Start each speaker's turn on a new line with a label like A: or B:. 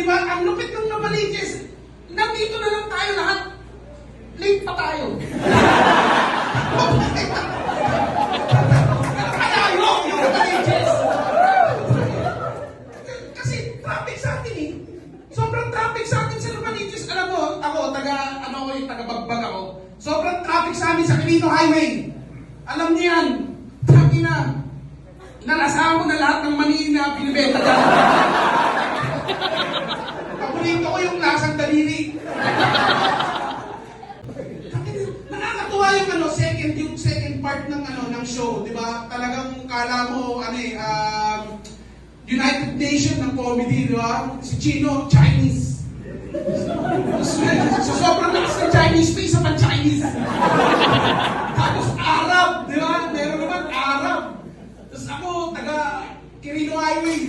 A: di ba? Ang lupit ng Novaliches. Nandito na lang tayo lahat. Late pa tayo. Eh. Sobrang traffic sa atin sa Novaliches. Alam mo, ako, taga, ano Bagbag ako. Sobrang traffic sa amin sa Quirino Highway. Alam niyo yan. Sabi na, nalasahan na lahat ng mani na binibenta dyan. Paborito ko yung lasang daliri. Nakakatuwa yung ano, second yung second part ng ano ng show, 'di ba? Talagang kala mo ano eh um, United Nation ng comedy, 'di ba? Si Chino Chinese. Sa sobrang lakas ng Chinese, pa isa pang Chinese. Tapos Arab, di ba? Meron naman Arab. Tapos ako, taga Quirino Highway.